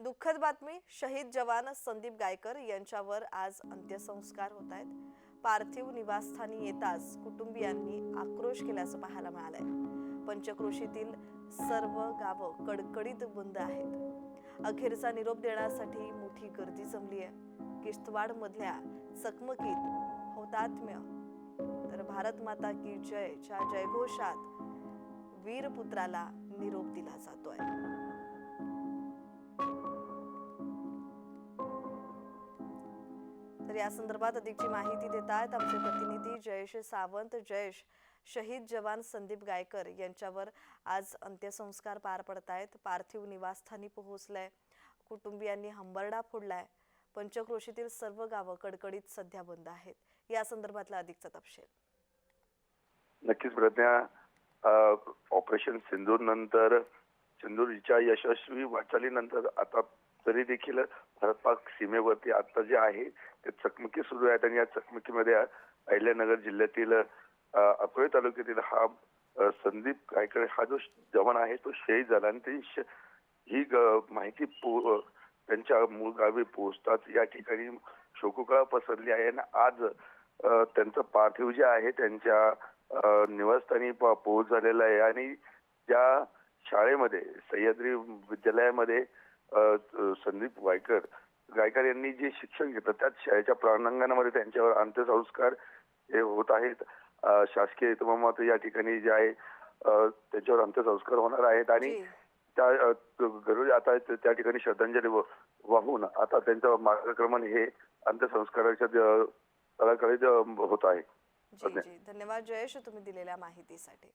दुःखद बातमी शहीद जवान संदीप गायकर यांच्यावर आज अंत्यसंस्कार होत आहेत पार्थिव निवासस्थानी येताच कुटुंबियांनी आक्रोश केल्याचं पाहायला मिळालंय. पंचक्रोशीतील सर्व गावं कडकडीत बंद आहेत. अखेरचा निरोप देण्यासाठी मोठी गर्दी जमली आहे किश्तवाड मधल्या चकमकीत हौतात्म्य. तर भारत माता की जयच्या जयघोषात वीरपुत्राला निरोप दिला जातोय. यासंदर्भात अधिकची माहिती देत आहेत आमचे प्रतिनिधी जयेश सावंत. जयेश शहीद जवान संदीप गायकर यांच्यावर आज अंत्यसंस्कार पार पडत आहेत पार्थिव निवासस्थानी पोहोचलंय. कुटुंबियांनी हंबरडा फोडलाय. पंचक्रोशीतील सर्व गावं कडकडीत सध्या बंद आहेत. या संदर्भातला अधिकचा तपशील. नक्कीच प्रज्ञा. ऑपरेशन सिंधूर नंतर सिंदूरच्या यशस्वी वाटचालीनंतर आता तरी देखील भारत पाक सीमेवरती आता जे आहे ते चकमकी सुरू आहेत आणि या चकमकीमध्ये अहिल्यानगर जिल्ह्यातील अकोले तालुक्यातील हा संदीप गायकर हा जो जवान आहे तो शहीद झाला. आणि ते ही माहिती त्यांच्या मूळ गावी पोहोचताच या ठिकाणी शोककळा पसरली आहे. आणि आज त्यांचं पार्थिव जे आहे त्यांच्या निवासस्थानी पोहोच झालेला आहे. आणि ज्या शाळेमध्ये सह्याद्री विद्यालयामध्ये संदीप गायकर गायकर यांनी जे शिक्षण घेतलं त्याच शाळेच्या प्रांगणामध्ये त्यांच्यावर अंत्यसंस्कार हे होत आहेत. शासकीय इतमामात या ठिकाणी जे आहे त्यांच्यावर अंत्यसंस्कार होणार आहेत आणि. त्या अ, गरुड आता त्या ठिकाणी श्रद्धांजली वाहून आता त्यांचं मार्गक्रमण हे अंत्यसंस्काराच्या होत आहे. धन्यवाद जयेश तुम्ही दिलेल्या माहितीसाठी.